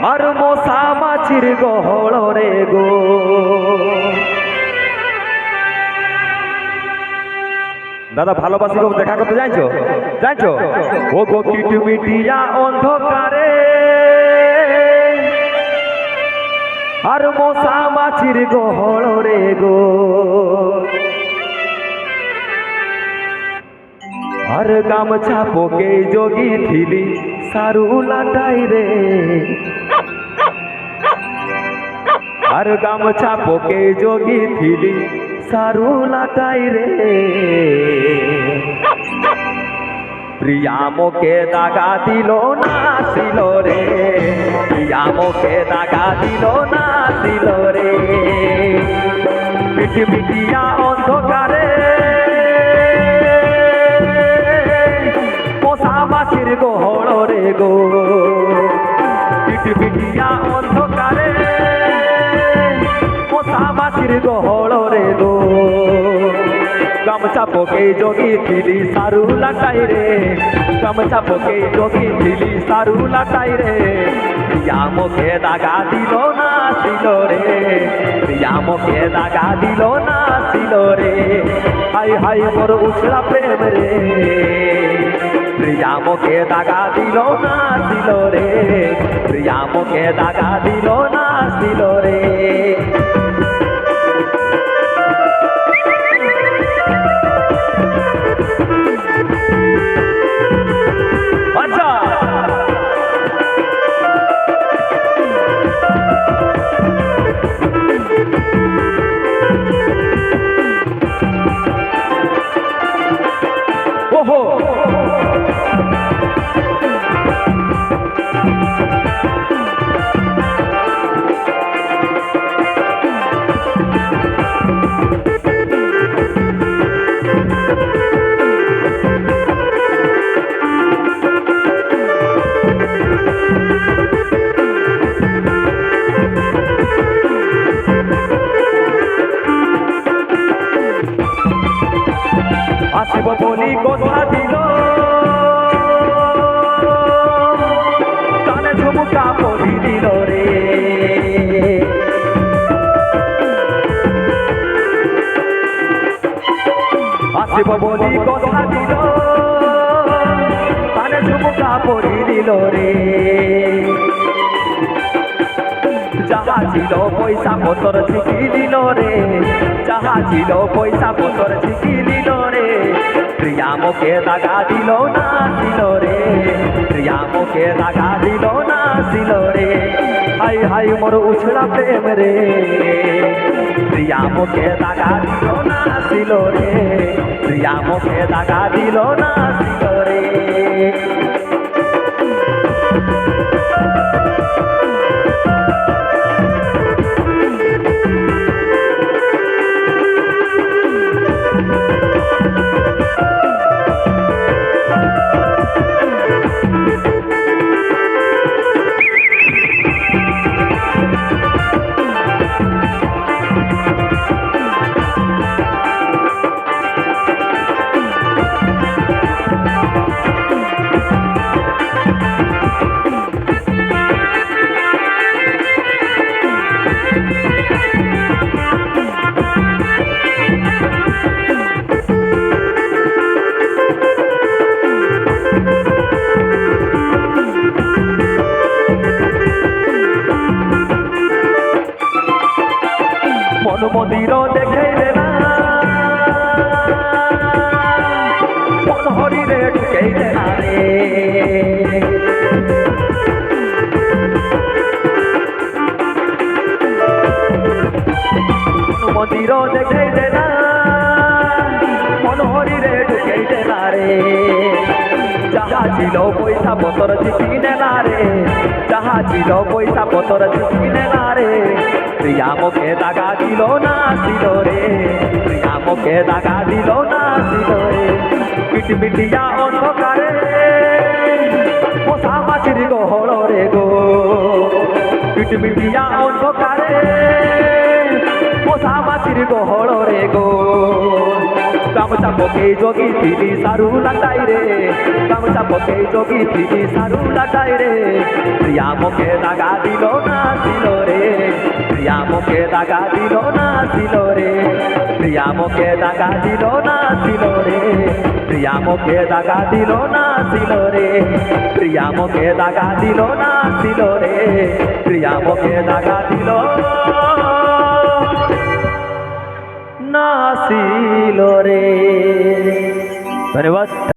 আর মশা মাছির গহল রে গো। দাদা, ভালোবাসি গো, দেখা করতে জানছো? জানছো? ও গো, কিটু মিটিয়া অন্ধকারে। আর মশা মাছির গহল রে গো। আর গামছা পোকে যোগী থিলি, সারু লাটাই রে। আর গামছা পোকে যোগী থিলি সারু লাটাই রে। প্রিয়া মোকে দাগা দিল না, ছিল রে। প্রিয়া মোকে দাগা দিল না, ছিল রে। পিটি পিটিয়া অন্ধকারে। পোষা মাছির গোহর রে গো। পোষা মাছির রে গো। গামছা পোকে যোগী থিলি সারু লাটাই রে। গামছা পোকে যোগী থিলি সারু লাটাই রে। প্রিয়া মুখে দাগা দিল না ছিল রে। প্রিয়া মুখে দাগা দিল না ছিল রে। হাই হাই, মোর উছলা প্রেম রে। প্রিয়া মুখে দাগা দিল না ছিল রে। প্রিয়া মুখে দাগা দিল আসিব বলি কথা দিল। কানে ঝুমুকা পরি দিল রে। আসিব বলি কথা দিল। কানে ঝুমুকা পরি দিল রে। যাহা ছিল পয়সা পতর দিল রে। যাহা পয়সা পতর দিল রে প্রিয়া মুখে দাগা দিল, না ছিল রে। প্রিয়া মুখে দাগা দিল, না ছিল রে। হাই হাই, মোর উছড়া প্রেম রে। প্রিয়া মুখে দাগা দিল, না ছিল রে। প্রিয়া দাগা দিল, না ছিল রে। মন মন্দির দেখে না। মন হরিরে ঢুকে রে। মন মন্দির দেখে না। মন হরিরে ঢুকে না রে। যাহা ছিল পয়সা পতর চিঠি নেলা রে। যাহা ছিল পয়সা পতর চিঠি নেলা রে। প্রিয়া মুখে দাগা দিল না ছিল রে। প্রিয়া মুখে দাগা দিল না ছিল রে। মিটমিটিয়া অন্ধকারে পোষা মাছির গহল রে গো। মিটমিটিয়া অন্ধকারে পোষা মাছির গহল রে গো। গামছা পকে যোগী ফিরি সারু লাগাই রে। গামছা পকে যোগী ফিরি সারু লাগাই রে। প্রিয়া মুখে দাগা দিল না ছিল রে। প্রিয়া মুখে দাগা দিল না ছিল রে। প্রিয়া মুখে দাগা দিল না ছিল রে। প্রিয়া মুখে দাগা দিল না ছিল রে। প্রিয়া মুখে দাগা দিল না ছিল রে। প্রিয়া মুখে দাগা দিল। ছিল রে। ধন্যবাদ।